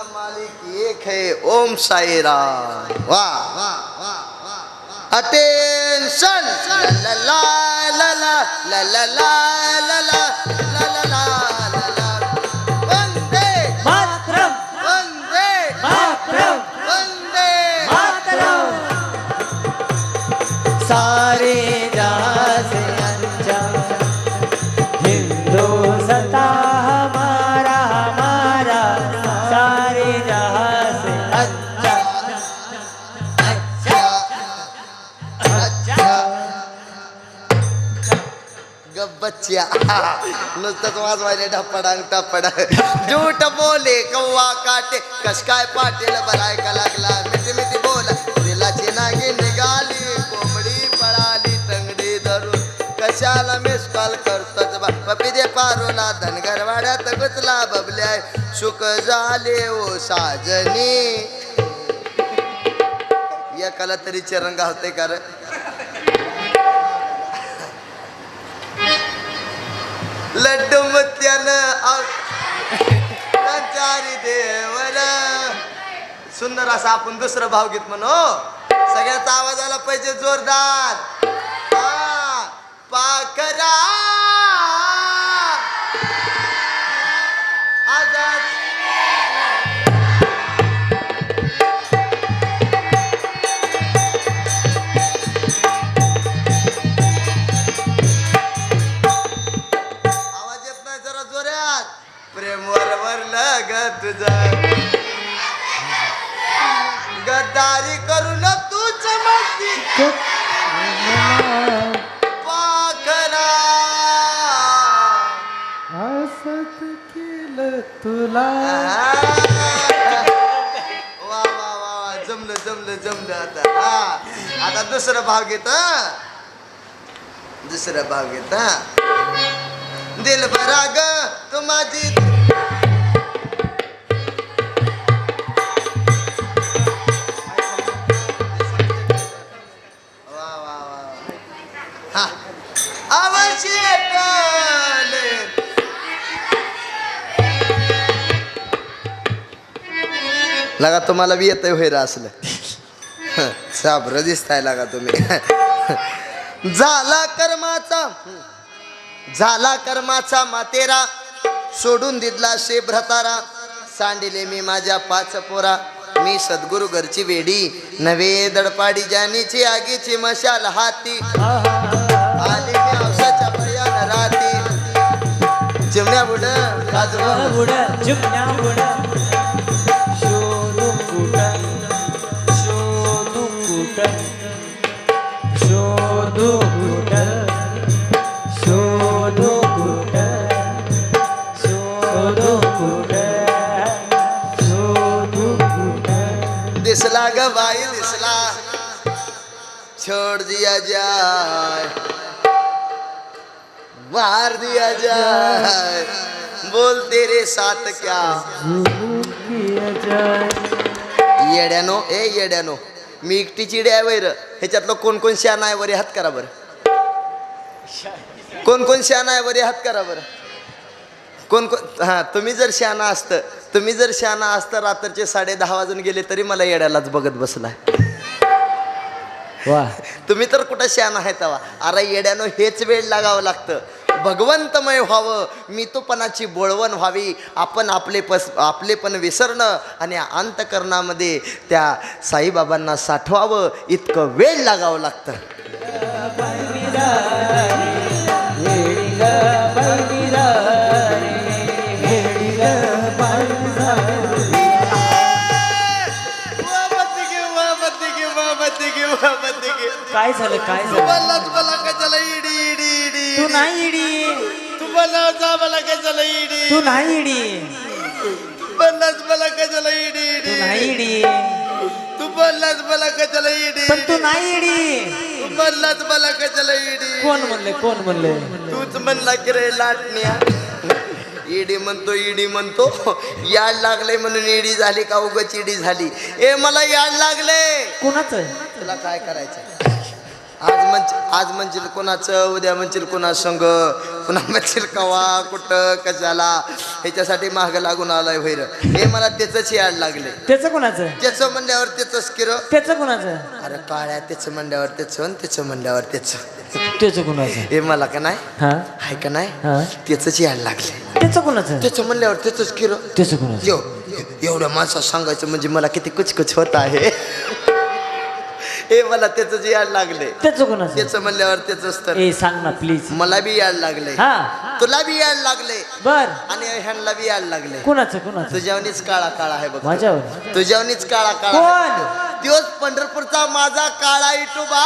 मेरा मालिक एक है ओम साई राम वाह अटेंशन ला ला ला ला ला ला ला गप बच्चिया. नुसतंच वाजवायले ढप्पडांग टप्पडांग झूठ बोले कव्वा काटे. कस काय पाटेल बराय का लागला? मिठी मिठी बोला. दिलाची नागी निघाली कोंबडी पळाली टंगडी धरून. कशाला मिस कॉल करतोच बा? पपी दे पारोला धनगर वाड्यात गुचला बबल्याय सुख झाले ओ साजनी. एकाला तरी चरण होते कारण लड्डू मुत्यानं चारी देवर सुंदर असा आपण दुसरं भावगीत म्हणू. सगळ्याचा आवाज आला पाहिजे जोरदार. हा, पाखरा. तुझं गद्दारी करून तू चमकती पाखरा. हसत केलं तुला. वा वा वा जमलं जमलं जमलं आता. हा. आता दुसरं भाव घेत दुसरं भाव घेत दिल भरा ग तू माझी लगा तुम्हाला बी येतंय होय असलं. साबर दिसताय लागा तुम्ही. झाला कर्माचा झाला कर्माचा मातेरा. सोडून दिदला शे भ्रतारा. सांडिले मी माझ्या पाच पोरा. मी सद्गुरु घरची वेडी. नवे दडपाडी जानीची आगीची मशाल हाती. आली मी औषाच्या भयान राती. चिमण्या बुड बुड चिमण्या बुड. दिसला दिसला छोड़ दिया जाए। मार दिया जाए। बोल तेरे साथ क्या? येड्यानो ए येड्यानो मी एकटीची आहे वैर. ह्याच्यातलं कोण कोण शान आहे वरे? हात करा बरं. कोण कोण शान आहे वरे? हात करा बरं. कोण कोण हां तुम्ही जर शहाणा असतं तुम्ही जर शहाणा असतं रात्रीचे साडे दहा वाजून गेले तरी मला येड्यालाच बघत बसलाय. वा. तुम्ही तर कुठं शान आहे तवा? अरे येड्यानं हेच वेळ लागावं लागतं. भगवंतमय व्हावं मितूपणाची बोळवण व्हावी आपण आपले पस आपले पण विसरणं आणि अंतकरणामध्ये त्या साईबाबांना साठवावं इतकं वेळ लागावं लागतं. काय झालं काय झालं? तुम्हाला तुम्हाला काय झालं इडी इडी तू इडी नाही इडी तुम्हाला जावाला काय झालं इडी तू नाही इडी तुम्हाला तुम्हाला काय झालं इडी तू नाही इडी इडी तुम्हाला तुम्हाला काय झालं इडी तू नाही इडी तुम्हाला तुम्हाला काय झालं इडी कोण म्हणले कोण म्हणले? तूच म्हणला की रे लाटण्या. इडी म्हणतो इडी म्हणतो. याड लागले म्हणून इडी झाली का उगच इडी झाली? ए मला याड लागले कोणाच? तुला काय करायचं आज म्हणशील आज म्हणशील कोणाचं उद्या म्हणशील कोणा संग? पुन्हा म्हणशील कवा कुठं कशाला? ह्याच्यासाठी माग लागून आलाय भैर हे मला त्याच याड लागले त्याचं कोणाचं? त्याचं म्हणल्यावर त्याच किर. त्याचं कोणाचं? अरे काळ्या त्याचं म्हणल्यावर त्याचं त्याचं म्हणल्यावर त्याचं. त्याचं कोणाचं? हे मला का नाही? हा. आहे का नाही? त्याच याड लागले त्याचं कोणाचं? त्याचं म्हणल्यावर त्याच किर. त्याचं कोणाचं? यो एवढ्या माणसात सांगायचं म्हणजे मला किती कुचकुच होत आहे. हे मला त्याच याड लागले. त्याचं कोणाचं? त्याचं म्हणल्यावर त्याच तर. ए सांग ना प्लीज मला बी याड लागले. हा. तुला बी याड लागले. बर. आणि ह्यांना बी याड लागले. कोणाचं कोणाचं? तुझ्यावनीच काळा काळा आहे बघ. माझ्यावर? तुझ्यावनीच काळा काळा कोण? त्योच पंढरपूरचा माझा काळा इटोबा.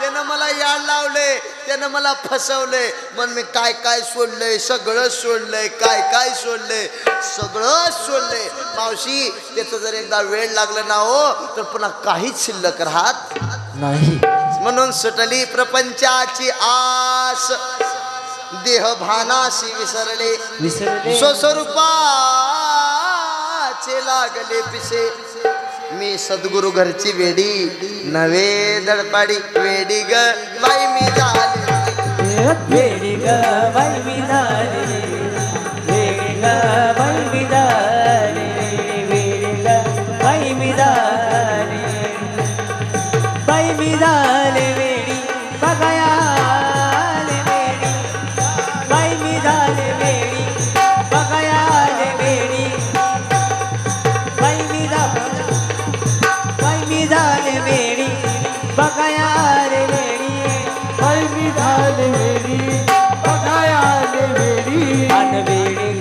त्यानं मला याड लावले. त्यानं मला फसवले मग मी काय काय सोडलंय? सगळं सोडलंय. काय काय सोडलंय? सगळं सोडलंय. मावशी त्याचं जर एकदा वेळ लागलं ना हो तर पुन्हा काहीच शिल्लक राहत नाही. म्हणून सुटली प्रपंचाची आस. देह भानाशी विसरले. विसरले. स्वस्वरूपाचे लागले पिसे. मी सद्गुरु घरची वेडी नवे दडपाडी वेडी ग. बाई मी झाले वेडी ग बाई मी झाले वेडी ग बाई मी झाले वेडी ग बाई मी झाले बाई मी वेडी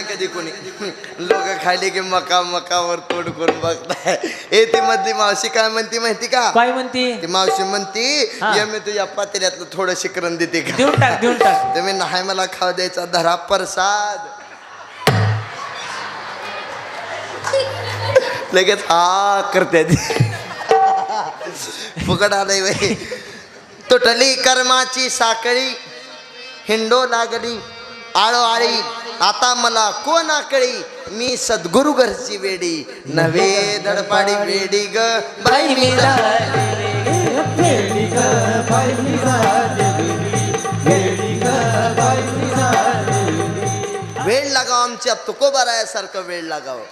नाही कधी कोणी. लोक खायले की मका मकावर तोड करून बघताय. ए ती मधली मावशी काय म्हणती माहिती का? काय म्हणती? ती मावशी म्हणती हा. ये मी तुझ्या पातेल्यातलं थोडं शिकरण देते का? देऊन टाक देऊन टाक. तुम्ही नाही मला खाऊ द्यायचा धरा प्रसाद. लगेच हा करते. फुकट आलंय बाई. तुटली कर्माची साखळी हिंडो लागली आळो आळी आता मला कोण आकळी? मी सद्गुरु घरची वेडी नवे दडपाडी वेडी ग. बाई मी वेळ लागाव आमच्या तुकोबारायासारखं वेळ लागावं.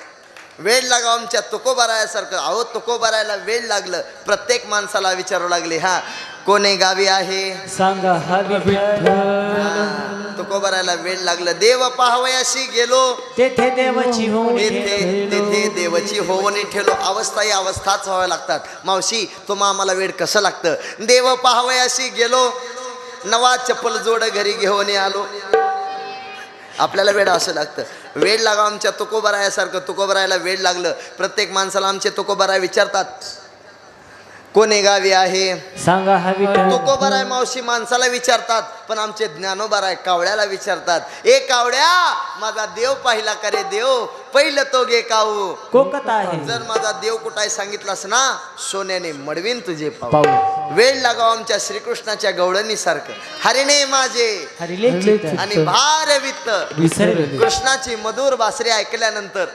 वेळ लागाव आमच्या तुकोबारायासारखं. अहो तुकोबारायला वेळ लागलं. प्रत्येक माणसाला विचारू लागले हा कोणे गावी आहे? सांगा विठ्ठल. तुकोबारायला वेळ लागलं. देव पाहावयाशी गेलो. तेथे देवाची होऊन तेथे तेथे देवाची होवणी ठेवलो अवस्था ही अवस्थाच व्हाव्या लागतात. मावशी तुम्हा आम्हाला वेळ कसं लागतं? देव पाहावयाशी गेलो. नवा चप्पल जोड घरी घेऊन आलो. आपल्याला वेळ असं लागतं. वेळ लागा आमच्या तुकोबरायासारखं. तुकोबरायला वेळ लागलं. प्रत्येक माणसाला आमचे तुकोबराय विचारतात कोणी गावी आहे? सांगा हवी तुकोबराय मावशी? माणसाला विचारतात पण आमचे ज्ञानोबराय कावळ्याला विचारतात. ए कावड्या माझा देव पाहिला का रे देव? पहिलं तो गे काऊ. कोकत आहे. जर माझा देव कुठाय सांगितलास ना सोन्याने मडवीन तुझे पाऊ. वेळ लागाव आमच्या श्रीकृष्णाच्या गवळणी सारखं हरिणे माझे. हरिले चित्त. आणि भार वित्त. विसरले कृष्णाची मधुर बासरी ऐकल्यानंतर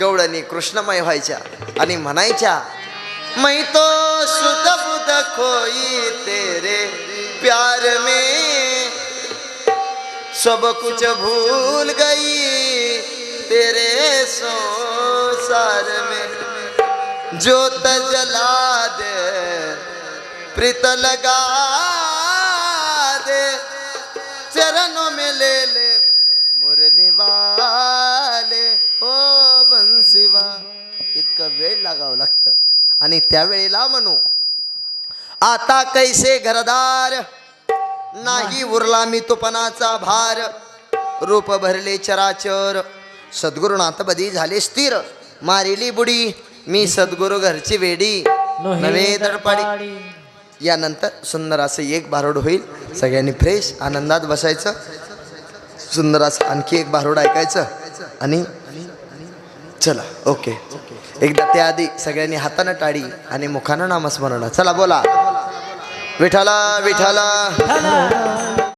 गवळणी कृष्णमय व्हायच्या आणि म्हणायच्या मैं तो सुध बुध खोई तेरे प्यार में। सब कुछ भूल गई तेरे संसार में। जो जला दे प्रीत लगा दे चरणों में ले ले। आणि त्यावेळेला म्हणू आता कैसे घरदार? नाही उरला मी तुपणाचा भार. रूप भरले चराचर. सद्गुरुनाथ बदी झाले स्थिर. मारिली बुडी मी सद्गुरु घरची वेडी. नवे दडपाडी. यानंतर सुंदर असं एक भारुड होईल. सगळ्यांनी फ्रेश आनंदात बसायचं. सुंदर असं आणखी एक भारुड ऐकायचं. आणि चला ओके. एकदा त्याआधी सगळ्यांनी हातानं टाळी आणि मुखानं नामस्मरण. चला बोला. विठाला विठाला